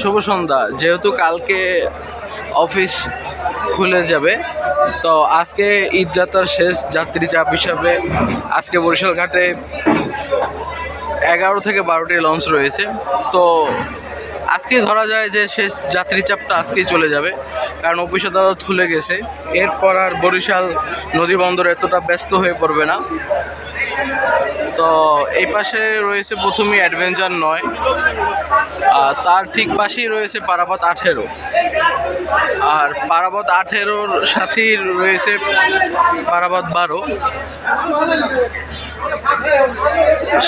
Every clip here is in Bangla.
শুভ সন্ধ্যা। যেহেতু কালকে অফিস খুলে যাবে, তো আজকে ঈদ যাত্রার শেষ যাত্রী চাপ হিসাবে আজকে বরিশাল ঘাটে এগারো থেকে বারোটি লঞ্চ রয়েছে। তো আজকে ধরা যায় যে শেষ যাত্রী চাপটা আজকেই চলে যাবে, কারণ অফিস আদালত খুলে গেছে। এরপর আর বরিশাল নদী বন্দর এতটা ব্যস্ত হয়ে পড়বে না। তো এই পাশে রয়েছে প্রথমেই অ্যাডভেঞ্চার নয়। আর তার ঠিক পাশেই রয়েছে পারাপথ আঠেরো। আর পারাবত আঠেরোর সাথেই রয়েছে পারাপথ বারো।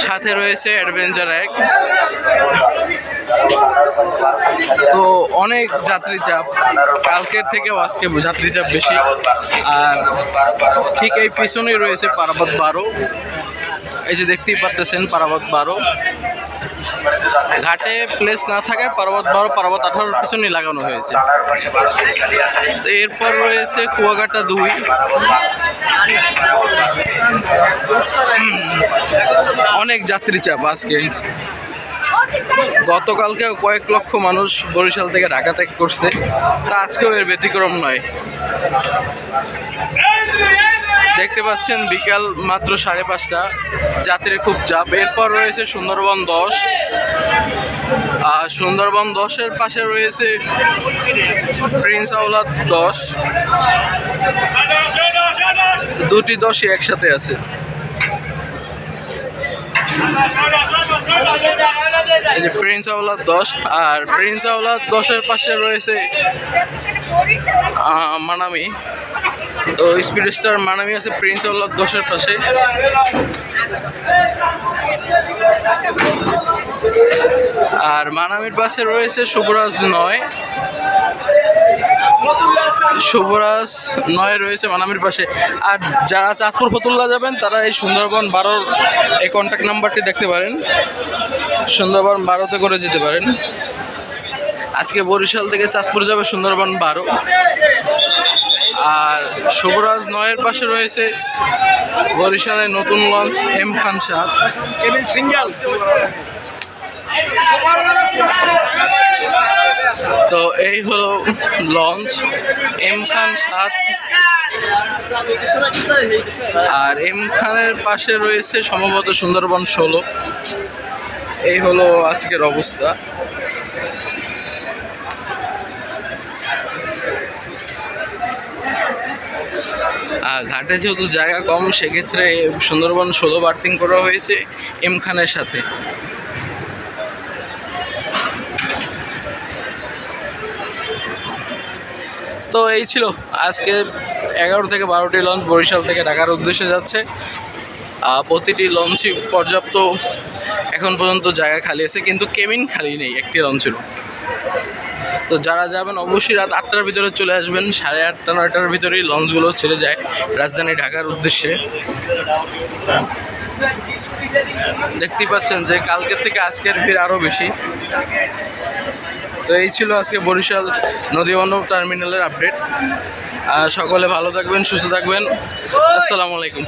সাথে রয়েছে অ্যাডভেঞ্চার এক। তো অনেক যাত্রী চাপ কালকের থেকেও আজকে যাত্রী চাপ বেশি। আর ঠিক এই পিছনেই রয়েছে পারাবত বারো। এই যে দেখতেই পারতেছেন পারাবত বারো। ঘাটে প্লেস না থাকায় পার্বত বারো, পার্বত আঠারোর পিছনে লাগানো হয়েছে। এরপর রয়েছে কুয়াকাটা দুই। অনেক যাত্রী চাপ আজকে। গতকালকে কয়েক লক্ষ মানুষ বরিশাল থেকে ঢাকা ত্যাগ করছে। তা আজকেও এর ব্যতিক্রম নয়। দেখতে পাচ্ছেন বিকাল মাত্র সাড়ে পাঁচটা। যাত্রীর খুব চাপ। এরপর রয়েছে সুন্দরবন দশ। আর সুন্দরবন দশের পাশে রয়েছে প্রিন্স আওলাদ দশ। দুটি দশই একসাথে আছে। এই যে প্রিন্স আওলাদ দশ। আর প্রিন্স আওলাদ দশের পাশে রয়েছে মানামি। তো স্পিড স্টার মানামি আছে প্রিন্স আওলাদ দশের পাশে। আর মানামির পাশে রয়েছে শুভরাজ নয়। শুভরাজ নয় রয়েছে মানামির পাশে। আর যারা চাঁদপুর ফতুল্লা যাবেন, তারা এই সুন্দরবন বারোর এই কন্ট্যাক্ট নাম্বারটি দেখতে পারেন। সুন্দরবন বারোতে করে যেতে পারেন। আজকে বরিশাল থেকে চাঁদপুর যাবে সুন্দরবন বারো। আর শুভরাজ নয়ের পাশে রয়েছে বরিশালের নতুন লঞ্চ এম খান শাহ তো এই হলো লঞ্চ এম খান সাত আর এম খানের পাশে রয়েছে সম্ভবত সুন্দরবন ষোলো। এই হলো আজকের অবস্থা। ঘাটে যেহেতু জায়গা কম, সেক্ষেত্রে সুন্দরবন ষোলো বার্থিং করা হয়েছে এম খানের সাথে। তো এই ছিল আজকে এগারো থেকে বারোটি লঞ্চ বরিশাল থেকে ঢাকার উদ্দেশ্যে যাচ্ছে। প্রতিটি লঞ্চই পর্যাপ্ত এখন পর্যন্ত জায়গা খালি আছে, কিন্তু কেবিন খালি নেই, একটি লঞ্চের তো যারা যাবেন অবশ্যই রাত আটটার ভিতরে চলে আসবেন, সাড়ে আটটা, নয়টার ভিতরেই লঞ্চগুলো ছেড়ে যায় রাজধানী ঢাকার উদ্দেশ্যে। দেখতেই পাচ্ছেন যে কালকের থেকে আজকের ভিড় আরও বেশি। তো এই ছিল আজকে বরিশাল নদীবন্দর টার্মিনালের আপডেট। সকলে ভালো থাকবেন, সুস্থ থাকবেন। আসসালামু আলাইকুম।